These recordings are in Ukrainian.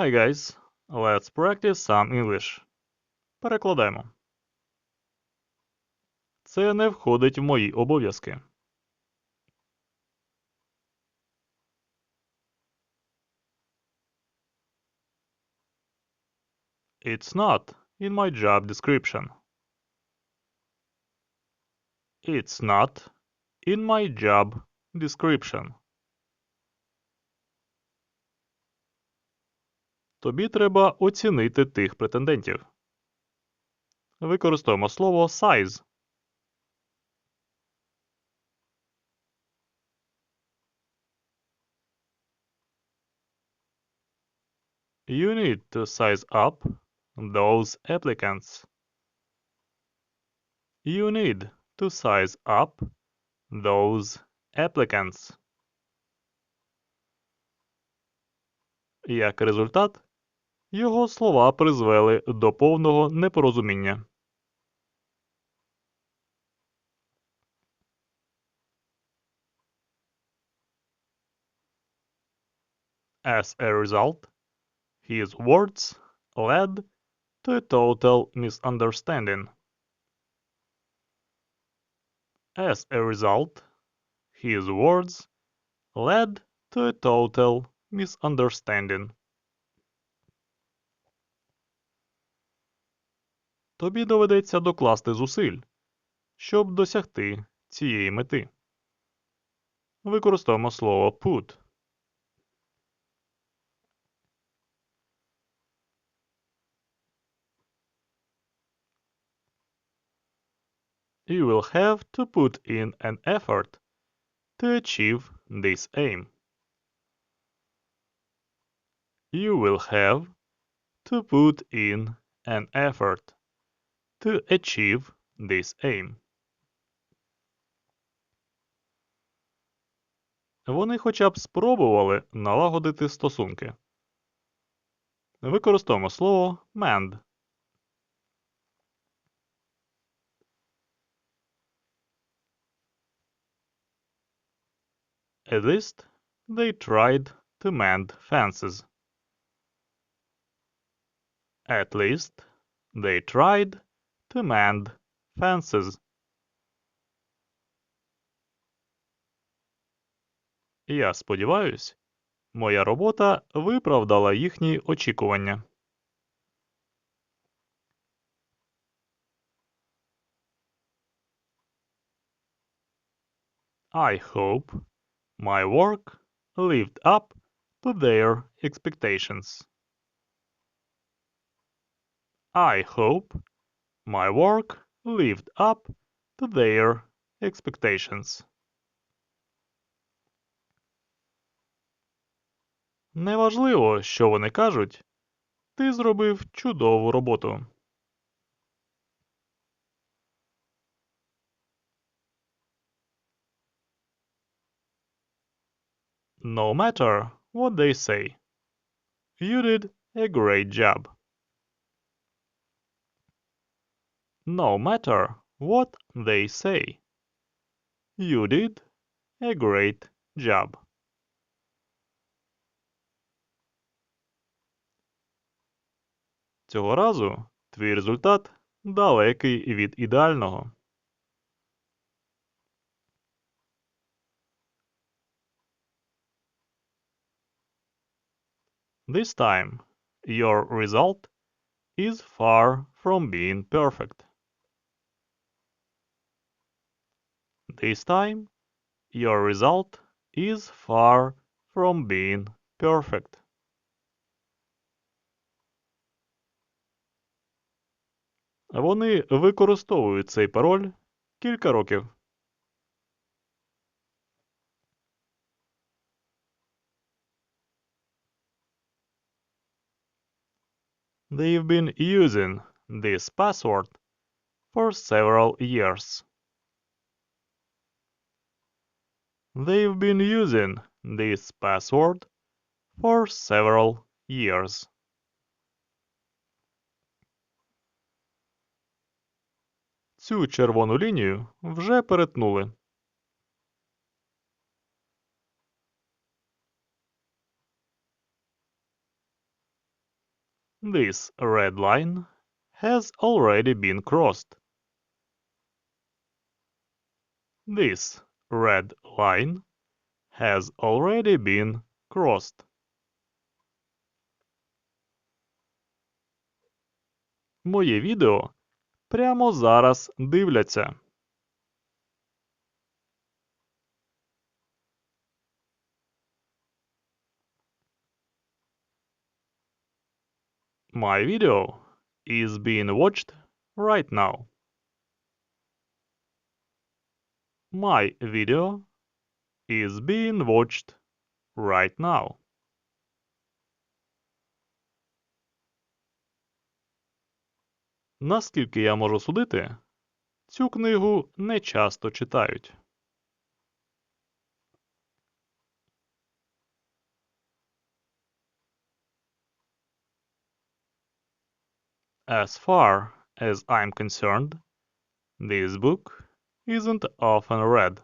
Hi guys, let's practice some English. Перекладаємо. Це не входить в мої обов'язки. It's not in my job description. It's not in my job description. Тобі треба оцінити тих претендентів. Використовуємо слово size. You need to size up those applicants. You need to size up those applicants. Як результат, його слова призвели до повного непорозуміння. As a result, his words led to a total misunderstanding. As a result, his words led to a total misunderstanding. Тобі доведеться докласти зусиль, щоб досягти цієї мети. Використовуємо слово put. You will have to put in an effort to achieve this aim. You will have to put in an effort to achieve this aim. Вони хоча б спробували налагодити стосунки. Використовуємо слово mend. At least they tried to mend fences. At least they tried to mend fences. Я сподіваюсь, моя робота виправдала їхні очікування. I hope my work lived up to their expectations. I hope my work lived up to their expectations. Неважливо, що вони кажуть. Ти зробив чудову роботу. No matter what they say, you did a great job. No matter what they say, you did a great job. Цього разу твій результат далекий від ідеального. This time, your result is far from being perfect. This time, your result is far from being perfect. Вони використовують цей пароль кілька років. They've been using this password for several years. They've been using this password for several years. Цю червону лінію вже перетнули. This red line has already been crossed. This red line has already been crossed. Моє відео прямо зараз дивляться. My video is being watched right now. My video is being watched right now. Наскільки я можу судити, цю книгу не часто читають. As far as I'm concerned, this book isn't often read.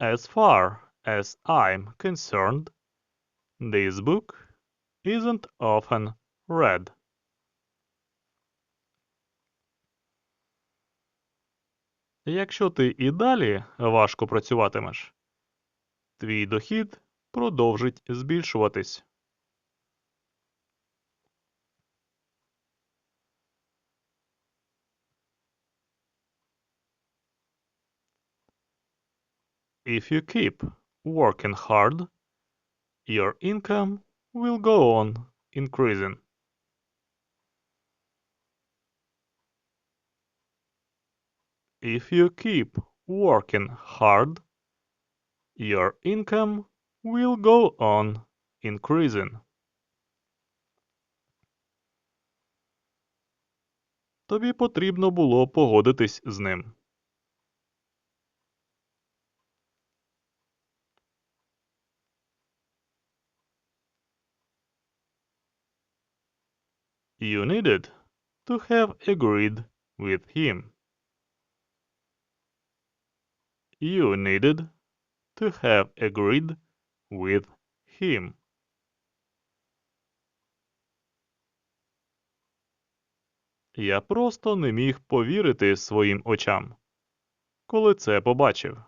As far as I'm concerned, this book isn't often read. Якщо ти і далі важко працюватимеш, твій дохід продовжить збільшуватись. If you keep working hard, your income will go on increasing. If you keep working hard, your income will go on increasing. Тобі потрібно було погодитись з ним. You needed to have agreed with him. You needed to have agreed with him. Я просто не міг повірити своїм очам, коли це побачив.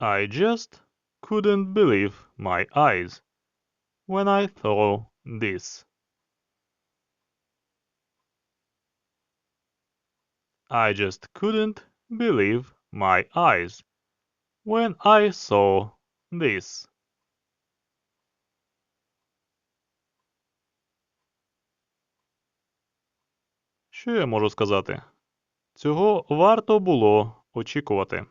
I just couldn't believe my eyes when I saw this. I just couldn't believe my eyes when I saw this. Що я можу сказати? Цього варто було очікувати.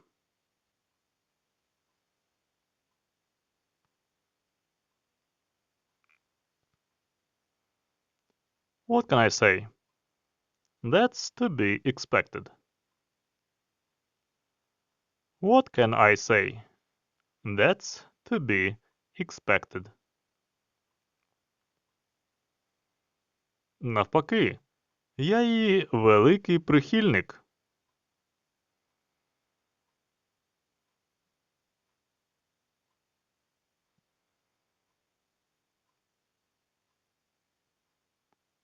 What can I say? That's to be expected. What can I say? That's to be expected. Навпаки, я її великий прихильник.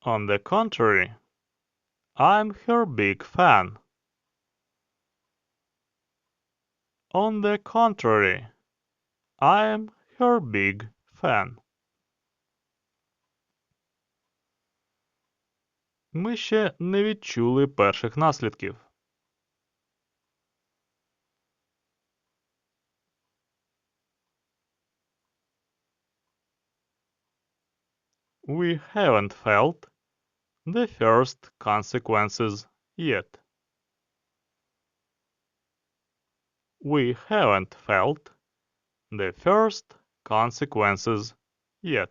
On the contrary, I'm her big fan. On the contrary, I'm her big fan. Ми ще не відчули перших наслідків. We haven't felt the first consequences yet. We haven't felt the first consequences yet.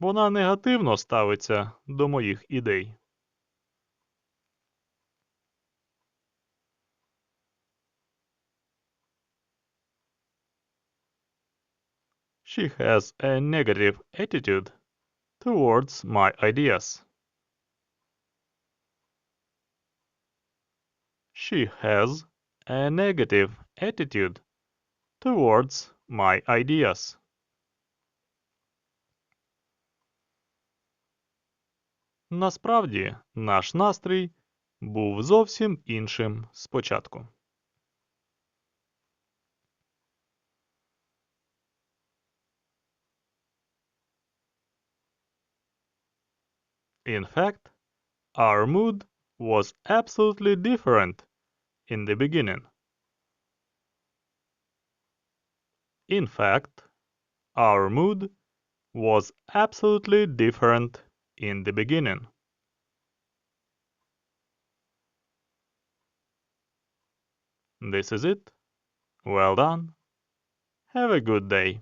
Вона негативно ставиться до моїх ідей. She has a negative attitude towards my ideas. She has a negative attitude towards my ideas. Насправді, наш настрій був зовсім іншим спочатку. In fact, our mood was absolutely different in the beginning. In fact, our mood was absolutely different in the beginning. This is it. Well done. Have a good day.